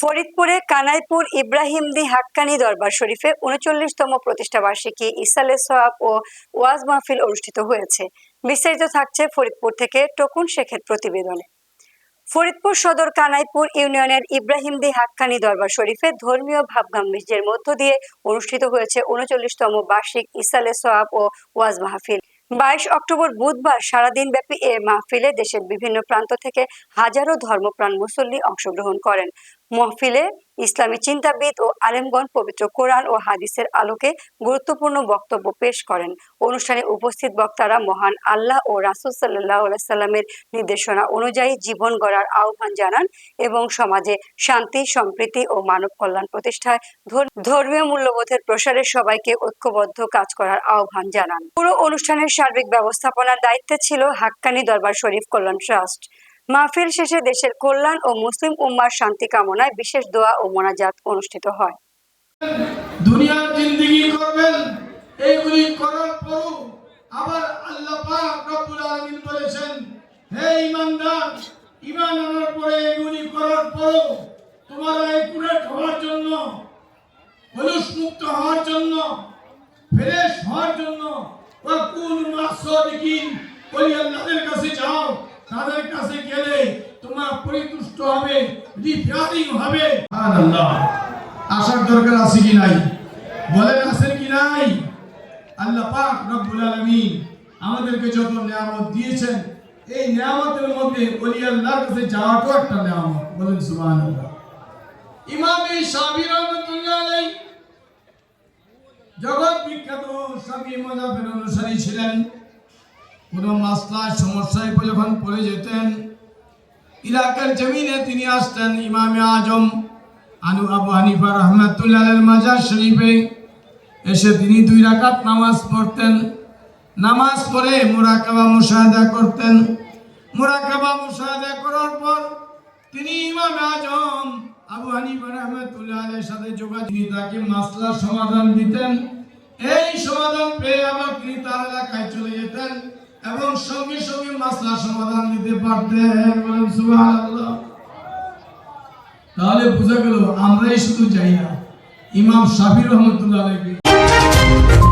ফরিদপুরে কানাইপুর ইব্রাহিমদি হাক্কানি দরবার শরীফে উনচল্লিশতম প্রতিষ্ঠাবার্ষিকী ইসালে সোয়াব ও ওয়াজ মাহফিল অনুষ্ঠিত হয়েছে। বিস্তারিত থাকছে ফরিদপুর থেকে টকুন শেখের প্রতিবেদনে। ফরিদপুর সদর কানাইপুর ইউনিয়নের ইব্রাহিমদি হাক্কানি দরবার শরীফে ধর্মীয় ভাবগাম্ভীর্যের মধ্য দিয়ে অনুষ্ঠিত হয়েছে উনচল্লিশতম বার্ষিক ইসালে সোয়াব ও ওয়াজ মাহফিল। বাইশ অক্টোবর বুধবার সারাদিন ব্যাপী এ মাহফিলে দেশের বিভিন্ন প্রান্ত থেকে হাজারো ধর্মপ্রাণ মুসল্লি অংশগ্রহণ করেন। মাহফিলে ইসলামী চিন্তাবিদ ও আলেমগণ পবিত্র কোরআন ও হাদিসের আলোকে গুরুত্বপূর্ণ বক্তব্য পেশ করেন। অনুষ্ঠানে উপস্থিত বক্তারা মহান আল্লাহ ও রাসুল সাল্লাহ সাল্লামের নির্দেশনা অনুযায়ী জীবন গড়ার আহ্বান জানান এবং সমাজে শান্তি, সম্প্রীতি ও মানব কল্যাণ প্রতিষ্ঠায় ধর- ধর্মীয় মূল্যবোধের প্রসারে সবাইকে ঐক্যবদ্ধ কাজ করার আহ্বান জানান। পুরো অনুষ্ঠানের সার্বিক ব্যবস্থাপনার দায়িত্বে ছিল হাক্কানি দরবার শরীফ কল্যাণ ট্রাস্ট। মাহফিল শেষে দেশের কল্যাণ ও মুসলিম উম্মার শান্তি কামনায় বিশেষ দোয়া ও মোনাজাত অনুষ্ঠিত হয়। দুনিয়ার করবেন, এইগুলি করার পরও আবার আল্লাহ পাক রব্বুল আলামিন বলেছেন, হে আনার পরে করার পরও তোমরা হওয়ার জন্য কলুষ মুক্ত হওয়ার জন্য, ফ্রেশ হওয়ার জন্য আল্লাহর কাছে যাও। তাদের কাছে গেলে তোমার পরিতুষ্ট হবে রিফারিং হবে। সুবহানাল্লাহ। আসার দরকার আছে কি নাই? বলেন আছেন কি নাই? আল্লাহ পাক রব্বুল আলামিন আমাদেরকে যত নিয়ামত দিয়েছেন এই নিয়ামতের মধ্যে ওলি আল্লাহর কাছে যাওয়াটাও একটা নিয়ামত। বলেন সুবহানাল্লাহ। ইমাম শাফি রহমাতুল্লাহ আলাইহি জগৎ বিখ্যাত শাফি মাযহাবের অনুসারী ছিলেন। কোন মাসলা সমস্যায় যখন পড়ে যেতেন। ইরাকের জমিনে তিনি আসতেন ইমামে আজম আনু আবু হানিফা রহমাতুল্লাহ মাজার শরীফে। এসে তিনি দুই রাকাত নামাজ পড়তেন। নামাজ পড়ে মুরাকাবা মুশাহাদা করতেন। মুরাকাবা মুশাহাদা করার পর তিনি ইমাম আজম আবু হানিফা রহমাতুল্লাহ সাথে যোগাযোগ তাকে মাসলার সমাধান দিতেন। এই সমাধান পেয়ে আবার তিনি তার এলাকায় চলে এবং সঙ্গে সঙ্গে মাসলা সমাধান দিতে পারতেন। বলেন, সুবহানাল্লাহ। তাহলে বোঝা গেল, আমরাই শুধু যাই না ইমাম শাফি রহমতুল্লাহ আলাইহি।